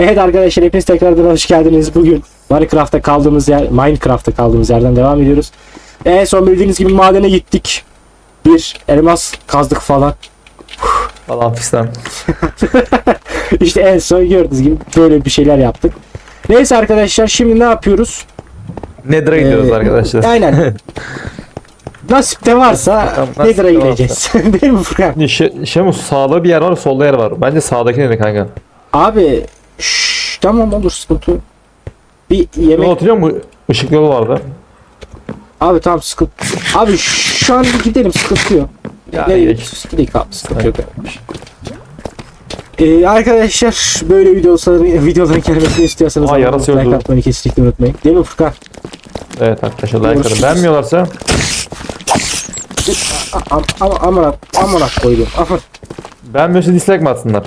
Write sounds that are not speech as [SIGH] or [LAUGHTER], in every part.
Evet arkadaşlar hepiniz tekrardan hoş geldiniz. Bugün Minecraft'ta kaldığımız yer, Minecraft'ta kaldığımız yerden devam ediyoruz. En son bildiğiniz gibi madene gittik. Bir elmas kazdık falan. Falan fistan. [LAUGHS] işte en son gördüğünüz gibi böyle bir şeyler yaptık. Neyse arkadaşlar şimdi ne yapıyoruz? Nether'a gidiyoruz Ee, arkadaşlar. Aynen. [LAUGHS] Nasipte varsa Tamam, Nether'a gideceğiz. [LAUGHS] Değil mi Furkan? Şey, şey mi sağda bir yer var solda yer var. Bence sağdaki ne kanka? Abi şşş, tamam olur sıkıntı yok. Bir Yemek... Hatırlıyor musun? Işık yolu vardı. Abi tamam sıkıntı. Abi şu an bir gidelim sıkıntı yok. Ya, Nereye gidiyoruz? Gidelim abi sıkıntı yok. Ee, arkadaşlar böyle videoların videoların gelmesini istiyorsanız Aa, yarası like atmayı kesinlikle unutmayın. Değil mi Furkan? Evet arkadaşlar like atın. Beğenmiyorlarsa Am am amına amına koydum. Aman. beğenmiyorsa dislike mi atsınlar?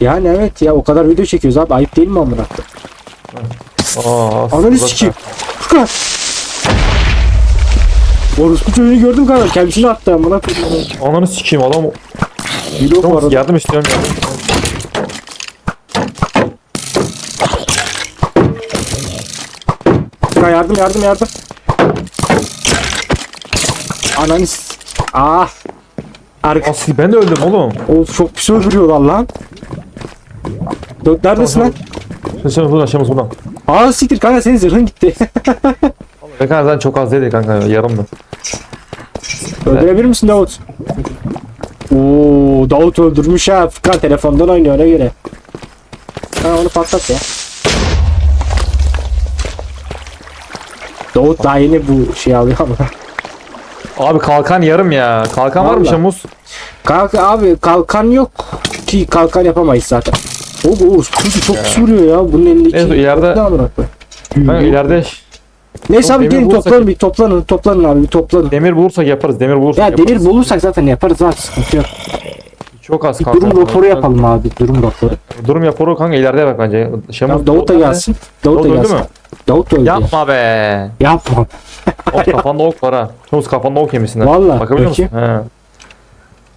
Yani evet ya o kadar video çekiyoruz abi ayıp değil mi amına? Aa, Ananı sikeyim. Furkan. Orospu çocuğunu gördüm kanka kendisini attı amına koydum. Ananı sikeyim adam. Bu arada. Yardım istiyorum yardım. Furkan yardım yardım yardım. Ananı s- Ah. Arka ben de öldüm oğlum. Of çok pis öldürüyorlar lan. Dört neredesin lan? Şaşırmış buradan şaşırmış buradan. Aa siktir kanka senin zırhın gitti. Ne kadar zaten çok az değil kanka yarımdı. Öldürebilir misin Davut? Oo Davut öldürmüş ha. Furkan telefondan oynuyor ona göre. Ha onu patlat ya. Davut daha yeni bu şey alıyor ama. Abi kalkan yarım ya. Kalkan var mı Vallahi. Kanka abi kalkan yok ki kalkan yapamayız zaten. Oo, oo kuzu çok pis vuruyor ya bunun elindeki. Neyse, ileride-? Kanka ileride Neyse abi demir gelin bulursak- toplanın bir toplanın toplanın abi bir toplanın. demir bulursak yaparız. Demir bulursak Ya yaparız. demir bulursak zaten yaparız abi sıkıntı yok. Çok az Bir kanka. durum raporu yapalım abi durum raporu. Durum raporu kanka ileride bak bence. Şamus, Ya Davut da gelsin. Davut da Davut öldü gelsin. mü? Davut da öldü. ya. Yapma be. Yapma. Ok kafanda ok var ha. Şamus kafanda ok yemişsin. ha. Vallahi, Bakabiliyor musun? He.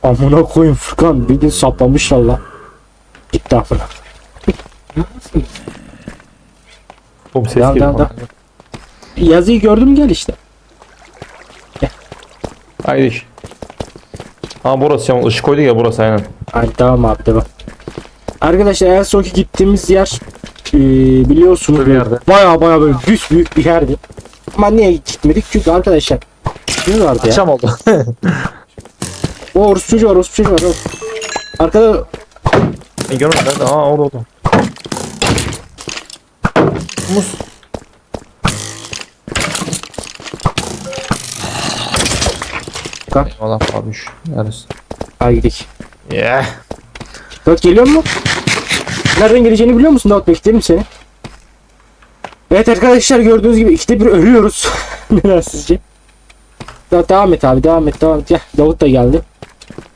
Amına koyayım Furkan bir gün saplamışlar la. Amına. Oğlum ses Devam, geliyor. kanka. Yazıyı gördüm gel işte. Haydi. Ha burası Şamus. Işık koydu ya burası aynen. Hadi tamam abi devam. Arkadaşlar en sonki gittiğimiz yer eee, biliyorsunuz Bir böyle yerde. baya baya böyle büyük büyük bir yerdi. Ama niye gitmedik? Çünkü arkadaşlar ne vardı ya? Akşam oldu. O orospu çocuğu var, orospu çocuğu var. o. Arkada Ben görmedim. Nerede? Aa orada orada. Mus. Kalk. Allah abi şu. Neredesin? Ay gidelim. Yeah. Davut geliyor mu? Nereden geleceğini biliyor musun Davut? Bekleyelim seni. Evet arkadaşlar gördüğünüz gibi ikide bir ölüyoruz. [LAUGHS] Neden sizce? Davut devam et abi devam et devam et. Gel Davut da geldi.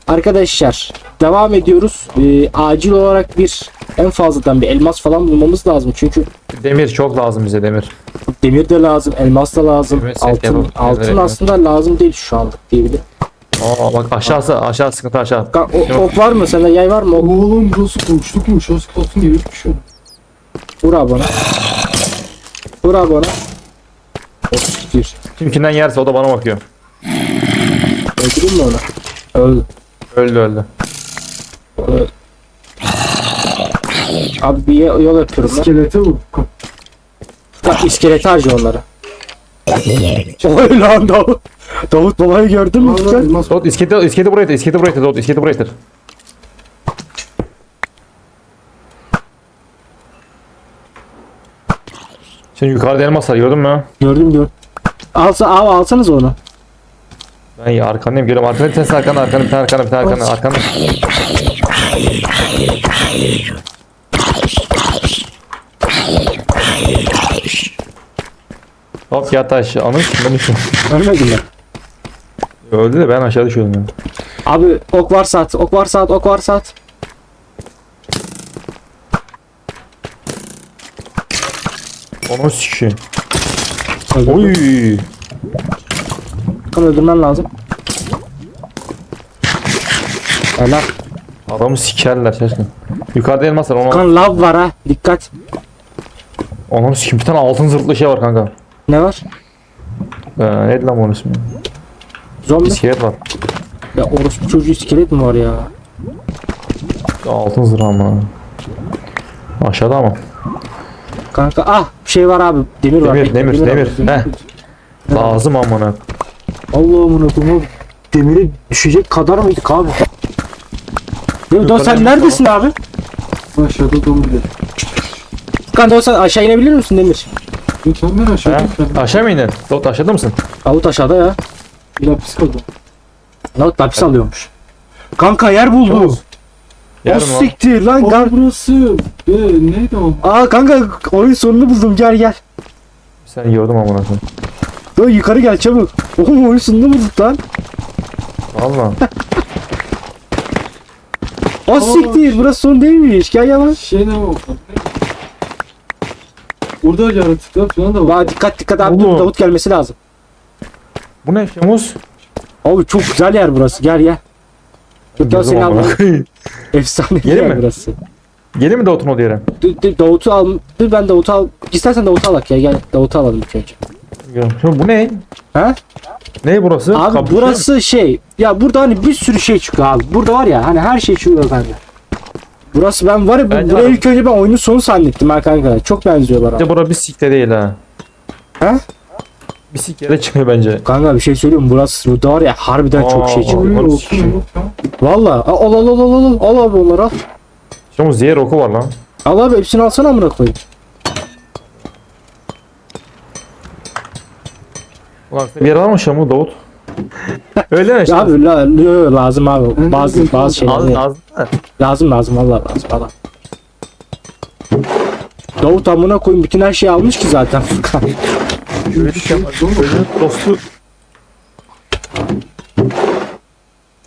Arkadaşlar devam ediyoruz. Ee, acil olarak bir en fazladan bir elmas falan bulmamız lazım. Çünkü Demir çok lazım bize demir. demir de lazım, elmas da lazım. Evet, set altın yapalım. altın Evet, evet. aslında lazım değil şu anlık diyebilirim. Aa bak aşağısı aşağı sıkıntı aşağı. Ka- o- ok var mı? Sende yay var mı? Ok, Oğlum burası boşlukmuş. Az kalsın gibi bir şey. vur abi bana. Vur abi bana. Siktir. Kimkinden yerse o da bana bakıyor. Öldüreyim mi onu? Öldü. Öldü öldü. Abi bir yol yapıyorum ben. İskelete vur. Bak iskeleti harca onları. [LAUGHS] Oy lan Davut. Davut babayı gördün mü? Elmas Dot iskete iskete buraya itir, iskete buraya itir, Dot iskete buraya itir. Şimdi yukarıda elmas var gördün mü? Gördüm gördüm. Alsa, abi alsanız onu. Ben ya arkandayım geliyorum. Arkanda bir tanesi arkanda, arkanda bir tane arkanda, bir tane arkanda, arkanda. Hop yat aşağı. Anış ben düştüm. Ölmedin mi? Öldü de ben aşağı düşüyordum ya. Abi ok var saat, ok var saat, ok var saat. Onu. Öldürdüm. Oy. Furkan öldürmen lazım. Helal. Adamı sikerler şaşkın. Yukarıda elmas var. Onu, Kan lav var ha. Dikkat. onun sikim bir tane altın zırhlı şey var kanka. Ne var? Ee, neydi lan bunun ismi? Zombi. İskelet var. Ya orospu çocuğu iskelet mi var ya? Altın zırh ama. Aşağıda ama. Kanka ah bir şey var abi. Demir, var. Demir, demir, demir. var. Heh. Lazım amına. Allah'ım bunu demiri düşecek kadar mıydık abi? Ya Doğan sen neredesin abi? Aşağıda dolu bile. Kan Doğan sen aşağı inebilir misin Demir? Lütfen ben aşağıda. Aşağı mı indin? Davut aşağıda mısın? Avut aşağıda ya. Bir lapis kaldı. Lavut lapis alıyormuş. Kanka yer buldu. Oğuz. O siktir lan. Aa Gel. burası. Be neydi o? Aa kanka oyun sonunu buldum gel gel. Sen gördüm amına koyayım. Dur yukarı gel çabuk. Oğlum oyun sonunu bulduk lan. Valla. [LAUGHS] O siktir burası son değilmiş. Gel gel lan. Şey ne o? Orada yaratıklar falan da var. Bak dikkat dikkat abi Oğlum. dur, Davut gelmesi lazım. Bu ne Şemus? Abi çok güzel yer burası gel gel. Dur gel seni al. Efsane Yeri yer mi? burası. Gelin mi Davut'un o yere? Dur, dur, Davut'u al. Dur ben Davut'u al. İstersen Davut'u alak ya. Gel Davut'u alalım ilk önce. Şimdi bu ne? Ha? Ne burası? Abi Kapı- burası şey. Ya burada hani bir sürü şey çıkıyor abi. Burada var ya hani her şey çıkıyor bende. Burası ben var ya bu, buraya abi- ilk önce ben oyunun sonu zannettim ha kanka. Çok benziyorlar abi. Bura bir sikte değil ha. Ha? Bir sik yere çıkıyor bence. Kanka bir şey söyleyeyim burası burada var ya harbiden çok Aa, şey çıkıyor. Olsun şey. ya. Valla al al al al al al al abi onları al. Şemus diğer oku var lan. Al abi hepsini alsana amına koyayım. Mı Şemu Davut? Öyle mi? Ya abi la, la- lazım abi. Bazı bazı şeyler. Az, az, Lazım lazım valla lazım valla. Davut amına koyayım bütün her şeyi almış ki zaten bir şey. Ölünün dostu.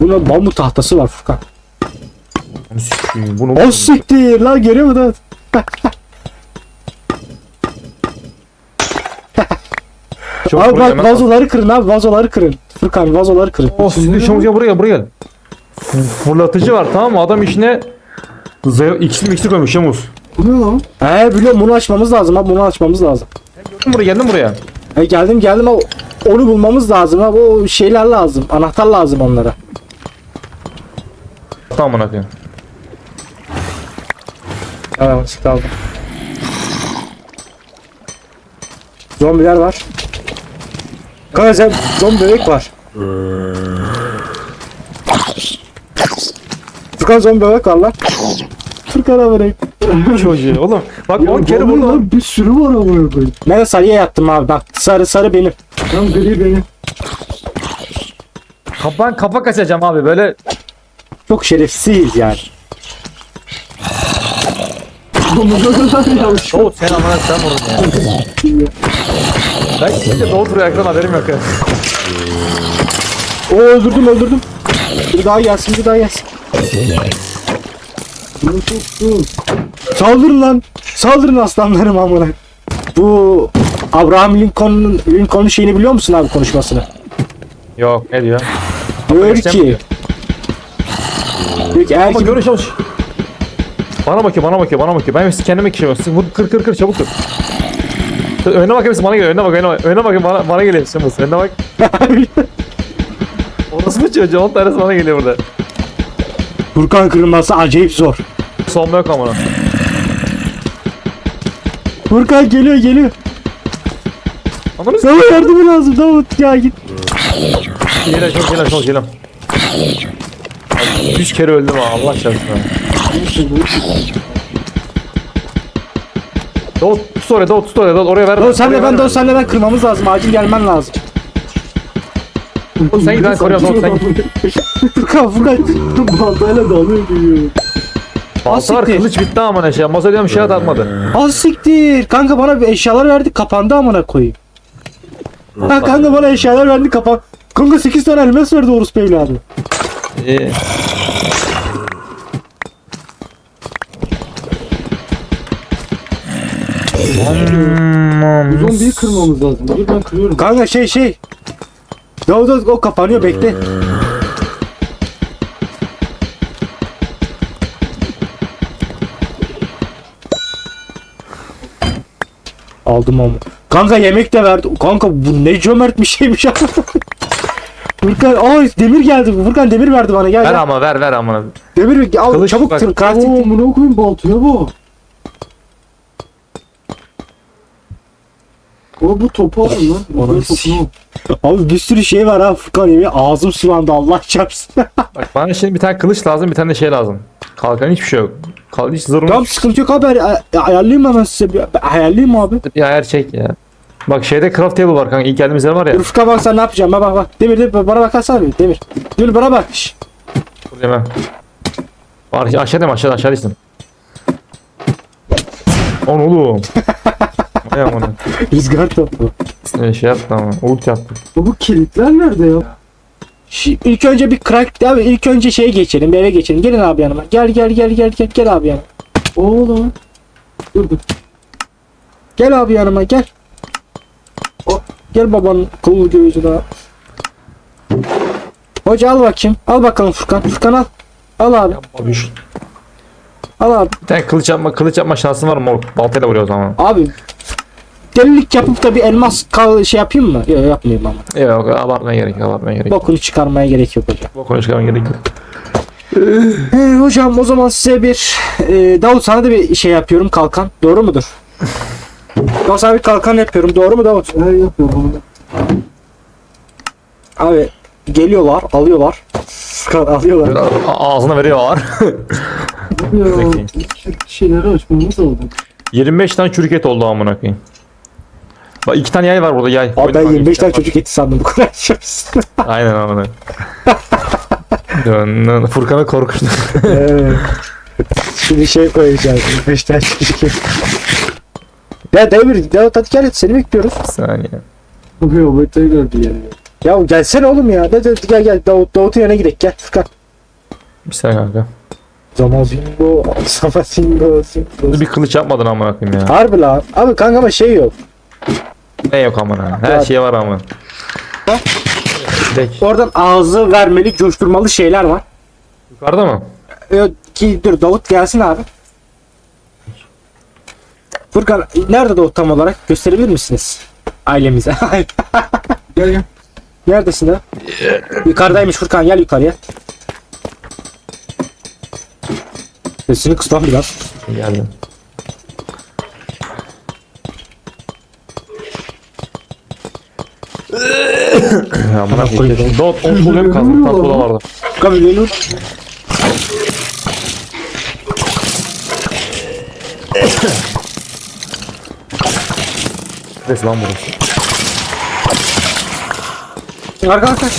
Bunun bambu tahtası var Furkan. Bunu sikeyim. Bunu O siktir lan görüyor musun Çok Abi buraya bak vazoları kırın abi vazoları kırın. Furkan vazoları kırın. Oh sizin Şemus gel buraya gel buraya gel. Fırlatıcı var tamam mı? Adam içine Zey iksir miksir koymuş Şemus. Bu ne lan? He biliyorum bunu açmamız lazım abi bunu açmamız lazım. Buraya geldim buraya. He geldim geldim abi onu bulmamız lazım abi o şeyler lazım anahtar lazım onlara. Tamam amına koyayım. Tamam sıkı aldım. Zombiler var. Kanka zombi bebek var. Furkan zombi bebek var lan. Furkan'a bırak. Çocuğu oğlum. Bak Ya 10 kere vurdum. lan bir sürü var amına koyayım. Ben de sarıya yattım abi bak sarı sarı benim. Tam gri benim. Kapan kafa kaçacağım abi böyle. Çok şerefsiz yani. Davut sen amına sen vurdun ya. Ben şimdi Davut buraya ekran haberim yok ya. Oo öldürdüm öldürdüm. Bir daha gelsin bir daha gelsin. bunu soktum. Saldırın lan. Saldırın aslanlarım amına. Bu Abraham Lincoln'un Lincoln'un şeyini biliyor musun abi konuşmasını? Yok ne diyor? Diyor ki diyor. ki eğer Ama ki görüş çalış. Bana bakıyor bana bakıyor bana bakıyor. Ben kendime kişiyorum. Vur kır kır kır çabuk kır. Önüne bak hepsi bana geliyor. Önüne bak önüne bak. Önüne bak bana, bana geliyor Şemus. Önüne bak. [LAUGHS] Orası mı çocuğu? 10 tanesi bana geliyor burada. Furkan kırılması acayip zor. Solma yok amına. Furkan geliyor geliyor. Anladın mı? Sana yardımı lazım Davut ya git. Geliyor çok geliyor çok geliyor. 100 kere öldüm ha Allah çarpsın. Davut tut oraya Davut tut oraya Davut oraya ver. Davut senle Oraya ben ver. Davut senle ben kırmamız lazım acil gelmen lazım. Oğlum sen git ben koruyorum Davut sen git. Furkan Furkan. Baltayla dalıyor geliyor. Balta var kılıç bitti amına şey. Masa diyorum şey atmadı. Az siktir. Kanka bana bir eşyalar verdi kapandı amına koyayım. Ha kanka bana eşyalar verdi kapan. Kanka 8 tane elmas verdi Orus Beyli abi. İyi. Bu zombiyi kırmamız lazım. Dur ben kırıyorum. Kanka şey şey. Davut Davut o kapanıyor bekle. Aldım ama. Kanka yemek de verdi. Kanka bu ne cömert bir şeymiş. [LAUGHS] Furkan aa demir geldi. Furkan demir verdi bana gel. Ver gel. ama ver ver amına. Demir al Kılıç çabuk bak. tır. Crafting. Oo bunu okuyun baltaya bu. O bu topu alın lan. Onu sikeyim. Abi bir sürü şey var ha Furkan yemin ağzım sulandı Allah çarpsın. [LAUGHS] Bak bana şimdi bir tane kılıç lazım bir tane de şey lazım. Kalkan hiçbir şey yok. Kal hiç zırhım tamam sıkıntı yok abi ay- ay- ayarlayayım hemen size bir ayarlayayım abi. Bir ayar çek ya. Bak şeyde craft table var kanka ilk geldiğimiz yer var ya. Dur Furkan bak sen ne yapacağım bak bak bak. Demir demir bana bakarsana bir demir. Demir bana bak. Şş. Buradayım ben. Var aşağıdayım aşağıda aşağıdaysın. On oğlum. [LAUGHS] Ay amına. Rüzgar topu. Ne şey yaptı ama. Ult yaptı. Bu kilitler nerede ya? Şi- İlk önce bir crack abi ilk önce şeye geçelim bir eve geçelim. Gelin abi yanıma. Gel gel gel gel gel gel abi yanıma. Oğlum. Dur dur. Gel abi yanıma gel. O, gel babanın kolu gözüne. Hoca al bakayım. Al bakalım Furkan. Furkan al. Al abi. Abi şu Al abi. bir tane kılıç yapma kılıç yapma şansın var mı? Baltayla vuruyor o zaman. Abi. Delilik yapıp da bir elmas kal şey yapayım mı? Yok yapmayayım ama. Yok abartmaya gerek yok abartmaya gerek yok. Bokunu çıkarmaya gerek yok hocam. Bu konuşmaya gerek yok. Ee, hocam o zaman size bir e, Davut sana da bir şey yapıyorum kalkan. Doğru mudur? [LAUGHS] Davut sana bir kalkan yapıyorum. Doğru mu Davut? Ne yapıyorum? Abi geliyorlar, alıyorlar. Alıyorlar. Ağzına veriyor ağır. Abi ya. Bekleyin. Şu şeyleri açmamız lazım. 25 tane çürük et oldu amına koyayım. Bak iki tane yay var burada yay. Abi ben Oyun var, 25 tane çocuk eti sandım bu kadar [LAUGHS] şaşırsın. Aynen amına. Furkan'ı korkuttu. Evet. Şimdi şey koyacağız. 25 tane çocuk eti. Ya Demir, Davut hadi gel seni bekliyoruz. Bir saniye. Abi o betayı gördü yani. Ya gelsene oğlum ya. Hadi, hadi gel gel Davut, Davut'un yanına gidelim gel Furkan. Bir saniye kanka. Zaman bingo, bingo. Bir kılıç yapmadın amına koyayım ya. Harbi lan. Abi kanka ama şey yok. Ne yok amına. Her şey var ama. Direkt. Oradan ağzı vermeli, coşturmalı şeyler var. Yukarıda mı? Ee, ki dur Davut gelsin abi. Furkan nerede Davut tam olarak? Gösterebilir misiniz? Ailemize. [LAUGHS] Gel gel. Neredesin de? Yukarıdaymış Furkan gel yukarıya. Sesini kıs lan biraz. Geldim. Ya amına koyayım. Dot on problem kaldı. Tatlı da vardı. Furkan bir dur. Neyse lan burası. Arka arka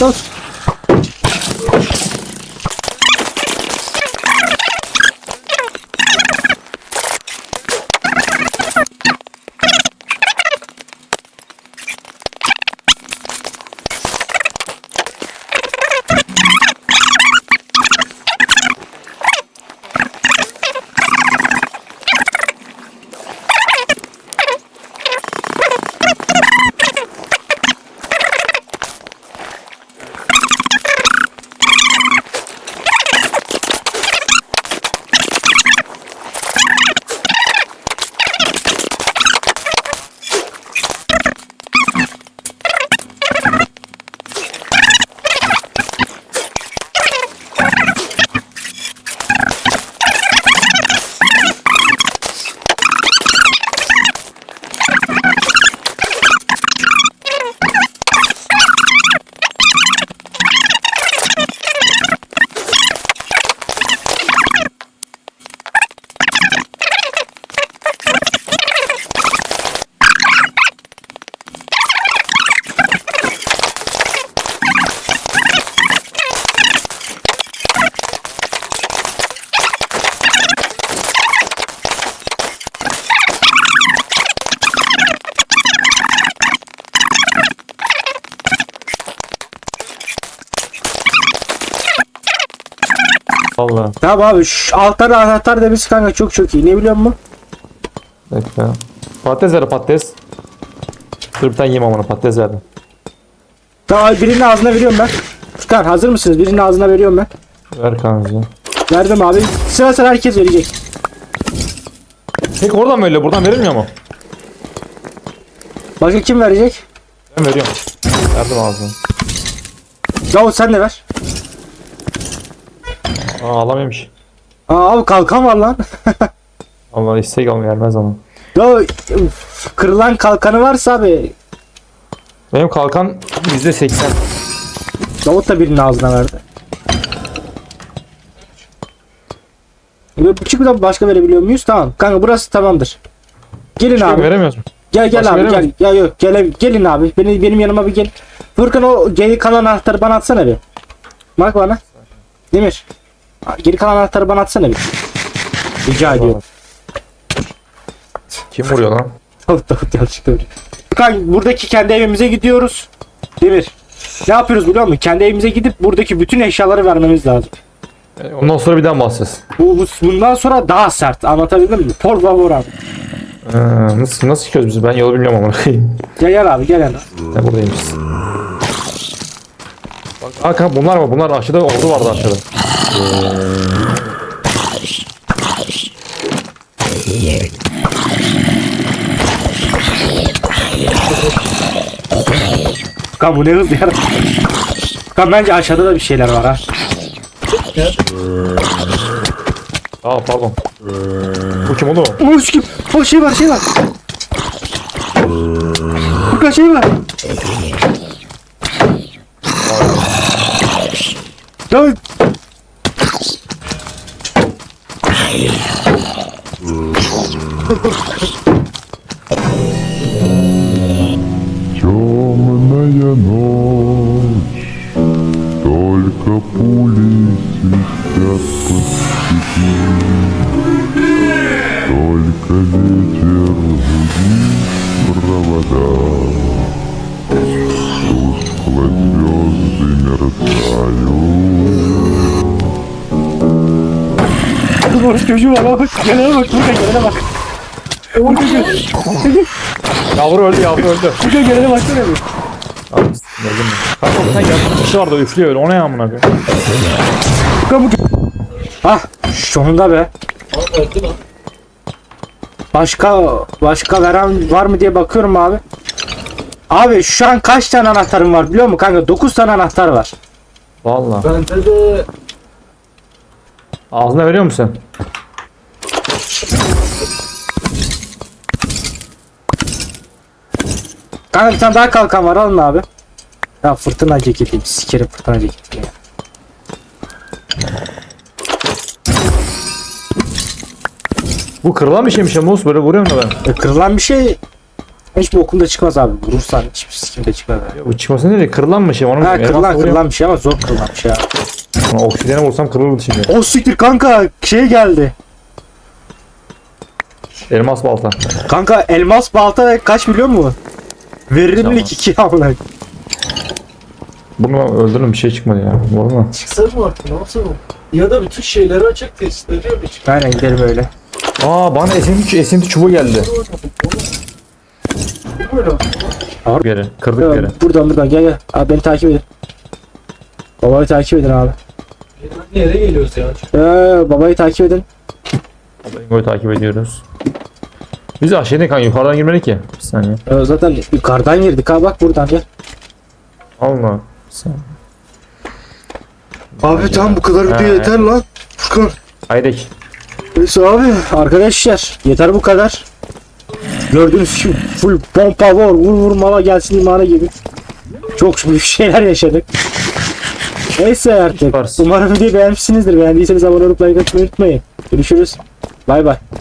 Valla. Tamam abi şu altar anahtar demesi kanka çok çok iyi. Ne biliyor musun? Bekle. Patates ver patates. Dur bir tane yiyeyim amına patates verdim. Tamam abi birinin ağzına veriyorum ben. Furkan hazır mısınız? Birinin ağzına veriyorum ben. Ver kanka. Verdim abi. Sıra sıra herkes verecek. Peki oradan mı öyle? Buradan verilmiyor mu? Başka kim verecek? Ben veriyorum. Verdim ağzını. Davut sen de ver. Aa alamıyormuş. Aa abi kalkan var lan. [LAUGHS] Allah istek almıyor vermez ama. Ya kırılan kalkanı varsa abi Benim kalkan %80. Davut da birinin ağzına verdi. Ve Küçük bir başka verebiliyor muyuz? Tamam. Kanka burası tamamdır. Gelin Abi. abi. Veremiyoruz mu? Gel gel başka abi veremez gel. Ya yok gel gelin abi. Benim benim yanıma bir gel. Furkan o geri kalan anahtarı bana atsana bir. Bak bana. Demir. Geri kalan anahtarı bana atsana bir. Rica ediyorum. Kim vuruyor lan? [LAUGHS] Davut Davut yanlışlıkla vuruyor. Furkan buradaki kendi evimize gidiyoruz. Demir. Ne yapıyoruz biliyor musun? Kendi evimize gidip buradaki bütün eşyaları vermemiz lazım. E, Ondan sonra bir daha basacağız? Bu, bu bundan sonra daha sert. Anlatabildim mi? Por favor abi. Ee, nasıl nasıl çıkıyoruz biz? Ben yolu bilmiyorum ama. Gel gel abi gel gel. ne buradaymışız. Kanka bunlar mı? Bunlar aşağıda ordu vardı aşağıda. Furkan bu ne hız ya. Furkan bence aşağıda da bir şeyler var ha. Aa pardon. Bu kim oğlum? O kim? O şey var şey var. Furkan şey var. Ya Темная ночь, только пули свистят по степи, только ветер гудит провода, тускло звезды Doğru çocuğu var bak. Gelene bak. Buraya gelene bak. Oğlum çocuğu. Yavru öldü yavru öldü. Çocuğu gelene baksana bir. Öldüm ben. Kanka bir tane yakın kişi vardı üflüyor öyle. O ne amına be? Kanka bu Hah sonunda be. Öldü lan. Başka başka veren var mı diye bakıyorum abi. Abi şu an kaç tane anahtarım var biliyor musun kanka? 9 tane anahtar var. Valla. Bende de Ağzına veriyor musun? Kanka bir tane daha kalkan var alın abi. Ya fırtına ceketi. Sikerim fırtına ceketi. ya. Bu kırılan bir şeymiş ya Mus. Böyle vuruyor mu ben? E, kırılan bir şey hiçbir okulda çıkmaz abi. Vurursan hiçbir sikimde çıkmaz abi. Ya bu çıkması ne diye? Kırılan bir şey. Onu Ha kırılan kırılan bir şey ama zor kırılan bir şey abi. Ulan Obsidiyene vursam kırılırdı şimdi. O siktir kanka şey geldi. Elmas balta. Kanka elmas balta kaç biliyor musun? Verimlilik 2 amına. Bunu öldürün bir şey çıkmadı ya. Olur mu? çıksa mı artık ne yapsa mı? Ya da bütün şeyleri açık test ediyor bir çık. Aynen gidelim öyle. Aa bana esinti, esinti çubuğu geldi. Böyle. Bir yere. Kırdık bir yere. Buradan buradan gel gel. Abi beni takip edin. Babayı takip edin abi. Nereye geliyoruz ya? Ee, babayı takip edin. Bingo'yu takip ediyoruz. Biz aşağıya kanka yukarıdan girmedik ki. Bir saniye. Ee, zaten yukarıdan girdik ha bak buradan gel. Allah. Bir saniye. Abi tamam bu kadar video yeter lan. Furkan. Haydek. Neyse abi arkadaşlar yeter bu kadar. Gördüğünüz gibi full pompa var vur vur mala gelsin imana gibi. Çok büyük şeyler yaşadık. Neyse artık. Yaparsın. Umarım videoyu beğenmişsinizdir. Beğendiyseniz abone olup like atmayı unutmayın. Görüşürüz. Bay bay.